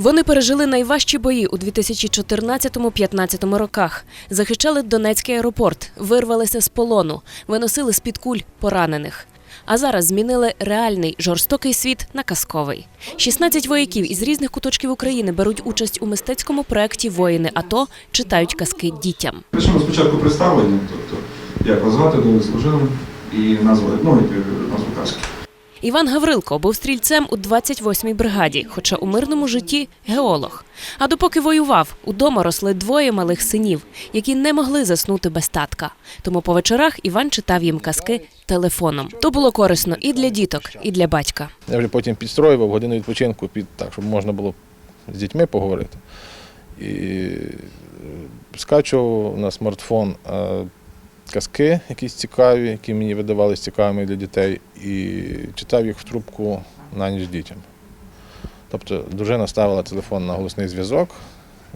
Вони пережили найважчі бої у 2014-15 роках. Захищали Донецький аеропорт, вирвалися з полону, виносили з-під куль поранених. А зараз змінили реальний жорстокий світ на казковий. 16 вояків із різних куточків України беруть участь у мистецькому проєкті Воїни АТО читають казки дітям. Пишемо спочатку представлення, тобто як вас звати, де служили, і назва, ну, і назву казки. Іван Гаврилко був стрільцем у 28-й бригаді, хоча у мирному житті геолог. А допоки воював, удома росли двоє малих синів, які не могли заснути без татка. Тому по вечорах Іван читав їм казки телефоном. То було корисно і для діток, і для батька. Я вже потім підстроював годину відпочинку під так, щоб можна було з дітьми поговорити. І е, скачував на смартфон казки, якісь цікаві, які мені видавалися цікавими для дітей, і читав їх в трубку на ніч дітям. Тобто дружина ставила телефон на голосний зв'язок,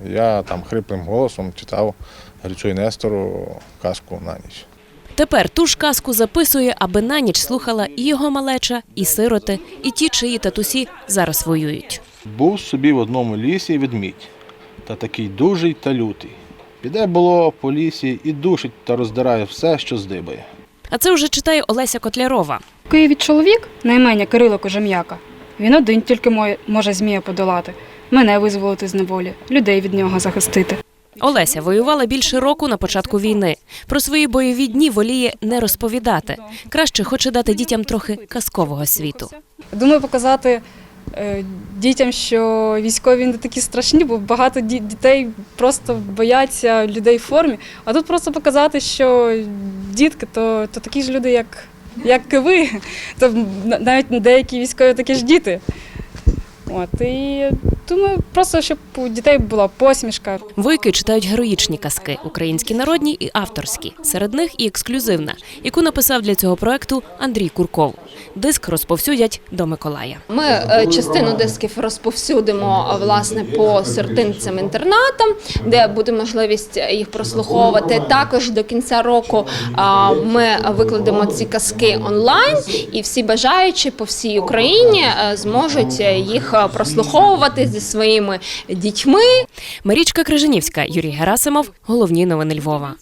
я там хриплим голосом читав Грицю і Нестору казку на ніч. Тепер ту ж казку записує, аби на ніч слухала і його малеча, і сироти, і ті, чиї татусі зараз воюють. Був собі в одному лісі ведмідь, та такий дужий та лютий. Піде було по лісі і душить та роздирає все, що здибає. А це вже читає Олеся Котлярова. В Києві чоловік, наймення Кирило Кожем'яка. Він один тільки може змія подолати, мене визволити з неволі, людей від нього захистити. Олеся воювала більше року на початку війни. Про свої бойові дні воліє не розповідати. Краще хоче дати дітям трохи казкового світу. Думаю, показати дітям, що військові не такі страшні, бо багато ді- дітей просто бояться людей в формі. А тут просто показати, що дітки то, то такі ж люди, як, як і ви. То на- навіть деякі військові такі ж діти. От, і думаю, просто щоб у дітей була посмішка. Войки читають героїчні казки, українські народні і авторські. Серед них і ексклюзивна, яку написав для цього проекту Андрій Курков. Диск розповсюдять до Миколая. Ми е, частину дисків розповсюдимо власне по сиротинцям інтернатам, де буде можливість їх прослуховувати. Також до кінця року ми викладемо ці казки онлайн, і всі бажаючі по всій Україні е, зможуть е, їх е, прослуховувати зі своїми дітьми. Марічка Крижанівська, Юрій Герасимов. Головні новини Львова.